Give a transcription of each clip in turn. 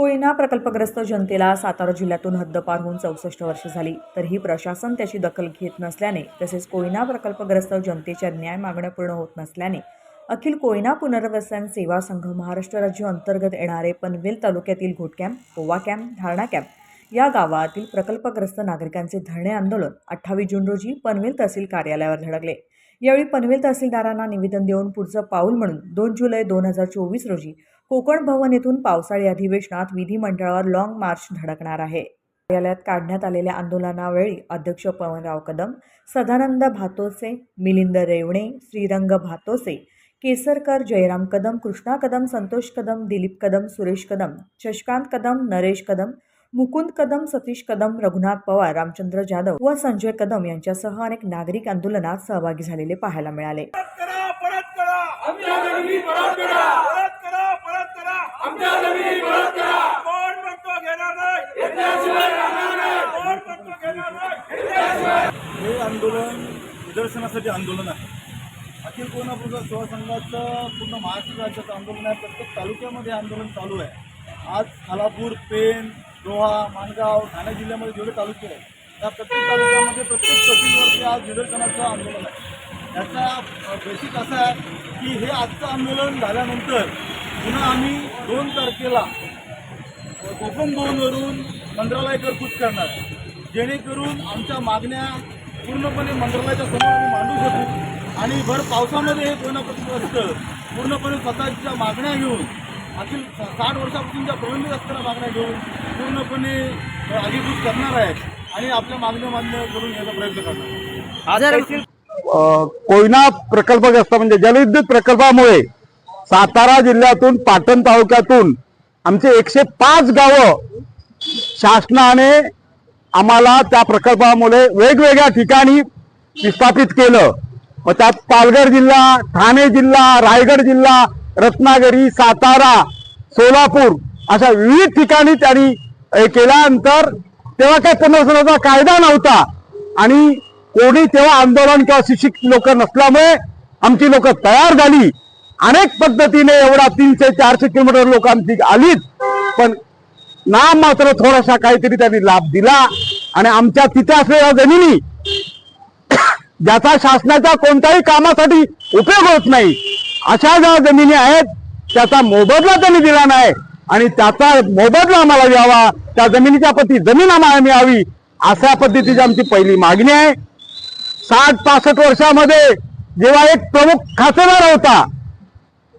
कोयना प्रकल्पग्रस्त जनतेला सातारा जिल्ह्यातून हद्दपार होऊन चौसष्ट वर्ष झाली. तरीही प्रशासन त्याची दखल घेत नसल्याने तसेच कोयना प्रकल्पग्रस्त जनतेच्या न्याय मागण्या पूर्ण होत नसल्याने अखिल कोयना पुनर्वसन सेवा संघ महाराष्ट्र राज्य अंतर्गत येणारे पनवेल तालुक्यातील घोटकॅम्प पोवा कॅम्प धारणा कॅम्प या गावातील प्रकल्पग्रस्त नागरिकांचे धरणे आंदोलन अठ्ठावीस जून रोजी पनवेल तहसील कार्यालयावर धडकले यावेळी पनवेल तहसीलदारांना निवेदन देऊन पुढचं पाऊल म्हणून दोन जुलै दोन हजार चोवीस रोजी कोकण भवन येथून पावसाळी अधिवेशनात विधिमंडळावर लाँग मार्च धडकणार आहे. कार्यालयात काढण्यात आलेल्या आंदोलनावेळी अध्यक्ष पवनराव कदम सदानंद भातोसे मिलिंद रेवणे श्रीरंग भातोसे केसरकर जयराम कदम कृष्णा कदम संतोष कदम दिलीप कदम सुरेश कदम शशकांत कदम नरेश कदम मुकुंद कदम सतीश कदम रघुनाथ पवार रामचंद्र जाधव व संजय कदम यांच्यासह अनेक नागरिक आंदोलनात सहभागी झालेले पाहायला मिळाले परत करा परत करा आमच्या जमिनी परत करा. कोण म्हणतो घेणार नाही? घेतल्याशिवाय राहणार नाही. कोण म्हणतो घेणार नाही? हे आंदोलन निदर्शनासाठी आंदोलन आहे. अखिल कोल्हापूरचा सेवा संघाचं पूर्ण महाराष्ट्र राज्याचं आंदोलन आहे. प्रत्येक तालुक्यामध्ये आंदोलन चालू आहे. आज खालापूर पेण रोहा माणगाव ठाणे जिल्ह्यामध्ये जेवढे तालुके आहेत त्या प्रत्येक तालुक्यामध्ये प्रत्येक तहसीलवरती आज निदर्शनाचं आंदोलन आहे. याचा बेसिक असा आहे की हे आजचं आंदोलन झाल्यानंतर पुन्हा आम्ही दोन तारखेला कोकण भवनवरून मंत्रालयाकडे कूच करणार. जेणेकरून आमच्या मागण्या पूर्णपणे मंत्रालयाच्या समोर आम्ही मांडू शकू. आणि भर पावसामध्ये हे कोयनाप्रतिग्रस्त पूर्णपणे स्वतःच्या मागण्या घेऊन अखिल साठ वर्षापासूनच्या प्रलंबित असणाऱ्या मागण्या घेऊन पूर्णपणे अ, आगीकूच करणार आहेत आणि आपल्या मागण्या मान्य करून घ्यायचा प्रयत्न करणार कोयना प्रकल्पग्रस्त म्हणजे जलविद्युत प्रकल्पामुळे सातारा जिल्ह्यातून पाटण तालुक्यातून आमचे एकशे पाच गावं शासनाने आम्हाला त्या प्रकल्पामुळे वेगवेगळ्या ठिकाणी विस्थापित केलं. व त्यात पालघर जिल्हा ठाणे जिल्हा रायगड जिल्हा रत्नागिरी सातारा सोलापूर अशा विविध ठिकाणी त्यांनी हे केल्यानंतर तेव्हा काय पुनर्वसनाचा कायदा नव्हता आणि कोणी तेव्हा आंदोलन किंवा शिक्षित लोक नसल्यामुळे आमची लोक तयार झाली. अनेक पद्धतीने एवढा तीनशे चारशे किलोमीटर लोक आमची आलीच पण नाम मात्र थोडासा काहीतरी त्यांनी लाभ दिला. आणि आमच्या तिथे असलेल्या जमिनी ज्याचा शासनाच्या कोणत्याही कामासाठी उपयोग होत नाही अशा ज्या जमिनी आहेत त्याचा मोबदला त्यांनी दिला नाही. आणि त्याचा मोबदला आम्हाला द्यावा त्या जमिनीच्या प्रती जमीन आम्हाला मिळावी अशा पद्धतीची आमची पहिली मागणी आहे. साठ पासष्ट वर्षामध्ये जेव्हा एक प्रमुख खातेदार होता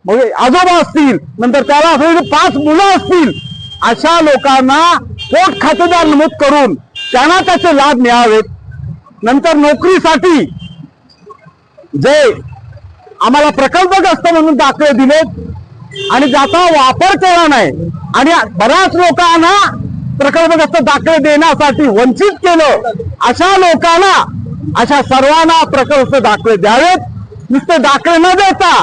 मग आजोबा असतील नंतर त्याला असलेली म्हणजे पाच मुलं असतील अशा लोकांना पोट खातेदार नमूद करून त्यांना त्याचे लाभ मिळावेत. नंतर नोकरीसाठी जे आम्हाला प्रकल्पग्रस्त म्हणून दाखले दिलेत आणि ज्याचा वापर केला नाही आणि बऱ्याच लोकांना प्रकल्पग्रस्त दाखले देण्यासाठी वंचित केलं अशा लोकांना अशा सर्वांना प्रकल्प दाखले द्यावेत. नुसते दाखले न देता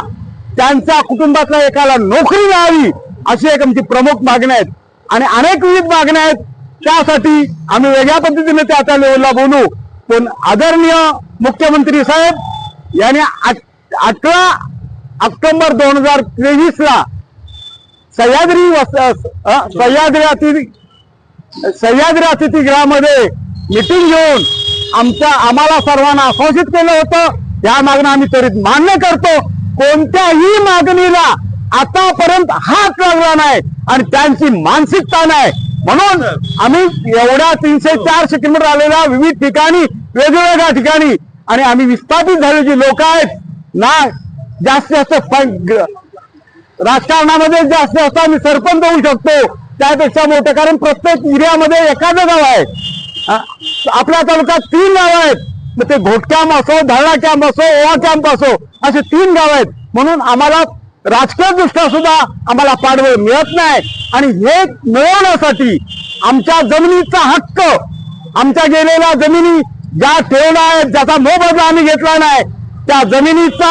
त्यांच्या कुटुंबातल्या एकाला नोकरी मिळावी अशी एक आमची प्रमुख मागण्या आहेत. आणि अनेक विविध मागण्या आहेत. त्यासाठी आम्ही वेगळ्या पद्धतीने त्या त्या लेवलला बोलू. पण आदरणीय मुख्यमंत्री साहेब यांनी अठरा ऑक्टोबर दोन हजार तेवीस ला सह्याद्री सह्याद्री अतिथी सह्याद्री अतिथीगृहामध्ये मिटिंग घेऊन आमच्या आम्हाला सर्वांना आश्वासित केलं होतं. या मागण्या आम्ही त्वरित मान्य करतो. कोणत्याही मागणीला आतापर्यंत हात लागला नाही आणि त्यांची मानसिकता नाही. म्हणून आम्ही एवढ्या तीनशे चारशे किलोमीटर आलेल्या विविध ठिकाणी वेगवेगळ्या ठिकाणी आणि आम्ही विस्थापित झालेली लोक आहेत ना जास्तीत जास्त राजकारणामध्ये जास्तीत जास्त आम्ही सरपंच होऊ शकतो. त्यापेक्षा मोठं कारण प्रत्येक एरियामध्ये एखादं गाव आहे. आपल्या तालुक्यात तीन गाव आहेत. मग ते घोटकॅम्प असो धरणा कॅम्प असो ओवा कॅम्प असो असे तीन गाव आहेत. म्हणून आम्हाला राजकीय दृष्ट्या सुद्धा आम्हाला पाठबळ मिळत नाही. आणि हे मिळवण्यासाठी आमच्या जमिनीचा हक्क आमच्या गेलेल्या जमिनी ज्या ठेवल्या आहेत ज्याचा मोबदला आम्ही घेतला नाही त्या जमिनीचा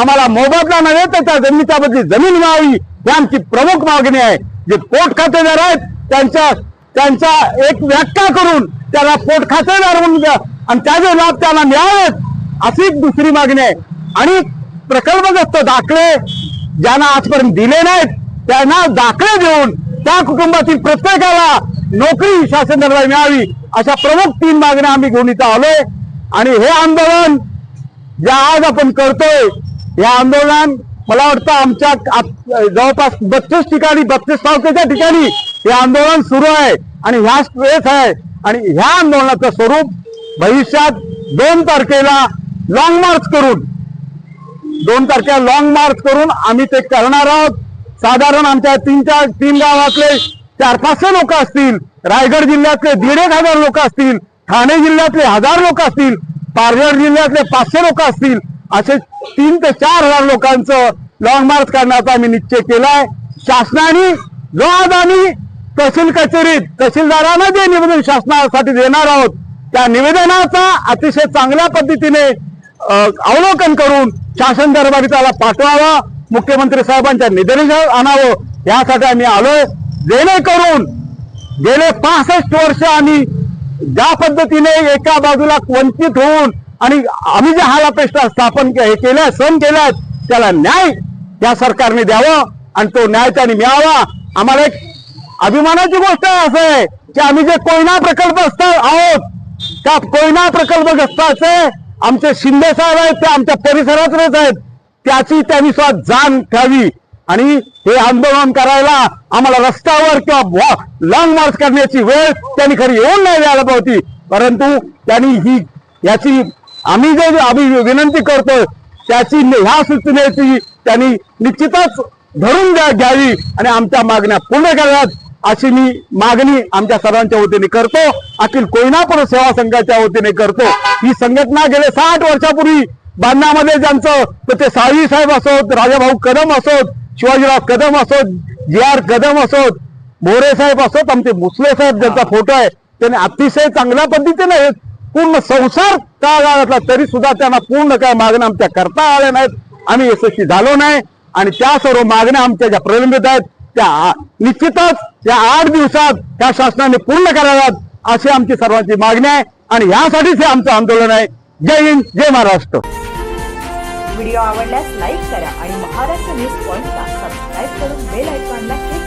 आम्हाला मोबदला नव्हे तर त्या जमिनीच्या बदली जमीन मिळावी ही आमची प्रमुख मागणी आहे. जे पोट खातेदार आहेत त्यांच्या त्यांच्या एक व्याख्या करून त्याला पोट खातेदार म्हणून आणि त्याचे लाभ त्यांना मिळावेत अशी एक दुसरी मागणी आहे. आणि प्रकल्पग्रस्त दाखले ज्यांना आजपर्यंत दिले नाहीत त्यांना दाखले देऊन त्या कुटुंबातील प्रत्येकाला नोकरी शासन दरबार मिळावी अशा प्रमुख तीन मागण्या आम्ही घेऊन इथं आलोय. आणि हे आंदोलन जे आज आपण करतोय या आंदोलन मला वाटतं आमच्या जवळपास बत्तीस ठिकाणी बत्तीस तालुक्याच्या ठिकाणी हे आंदोलन सुरू आहे. आणि ह्याच वेळेस आहे. आणि ह्या आंदोलनाचं स्वरूप भविष्यात दोन तारखेला लॉंग मार्च करून दोन तारखेला लॉंग मार्च करून आम्ही ते करणार आहोत. साधारण आमच्या तीन चार तीन गावातले चार पाचशे लोक असतील. रायगड जिल्ह्यातले दीड एक हजार लोक असतील. ठाणे जिल्ह्यातले हजार लोक असतील. पालघर जिल्ह्यातले पाचशे लोक असतील. असे तीन ते चार हजार लोकांचं लॉंग मार्च करण्याचा आम्ही निश्चय केलाय. शासनाने जो आज आम्ही तहसील कचेरीत तहसीलदारांना जे निवेदन शासनासाठी देणार आहोत त्या निवेदनाचा अतिशय चांगल्या पद्धतीने अवलोकन करून शासन दरबारी त्याला पाठवावा मुख्यमंत्री साहेबांच्या निदर्शनात आणावं यासाठी आम्ही आलोय. जेणेकरून गेले पासष्ट वर्ष आम्ही ज्या पद्धतीने एका बाजूला वंचित होऊन आणि आम्ही जे हालापेष्टा स्थापन के- हे केल्या सण केल्या त्याला न्याय या सरकारने द्यावं आणि तो न्याय त्याने मिळावा. आम्हाला एक अभिमानाची गोष्ट असं आहे की आम्ही जे कोयना प्रकल्पस्थ आहोत त्या कोयना प्रकल्पग्रस्ताचे आमचे शिंदे साहेब आहेत ते आमच्या परिसरातलेच आहेत. त्याची त्यांनी स्वतः जाण ठेवावी. आणि हे आंदोलन करायला आम्हाला रस्त्यावर किंवा लॉंग मार्च करण्याची वेळ त्यांनी खरी येऊन नाही द्यायला पावती. परंतु त्यांनी ही याची आम्ही जे आम्ही विनंती करतोय त्याची ह्या सूचनेची त्यांनी निश्चितच धरून घ्या घ्यावी. आणि आमच्या मागण्या पूर्ण कराव्यात. अशी मी मागणी आमच्या सर्वांच्या वतीने करतो. अखिल कोयनापूर सेवा संघाच्या वतीने करतो. ही संघटना गेले साठ वर्षापूर्वी बांधण्यामध्ये ज्यांचं तर ते साळवी साहेब असोत राजाभाऊ कदम असोत शिवाजीराव कदम असोत जी आर कदम असोत मोरे साहेब असोत आमचे मुसले साहेब ज्यांचा फोटो आहे त्यांनी अतिशय चांगल्या पद्धतीने पूर्ण संसार टाळला तरी सुद्धा त्यांना पूर्ण काय मागण्या आमच्या करता आल्या नाहीत. आम्ही यशस्वी झालो नाही. आणि त्या सर्व मागण्या आमच्या ज्या प्रलंबित आहेत त्या निश्चितच या आठ दिवसात त्या शासनाने पूर्ण कराव्यात अशी आमची सर्वांची मागणी आहे आणि यासाठीच हे आमचं आंदोलन आहे. जय हिंद जय महाराष्ट्र. व्हिडिओ आवडल्यास लाईक करा आणि महाराष्ट्र न्यूज पॉइंटला सबस्क्राईब करून बेल आयकॉनला क्लिक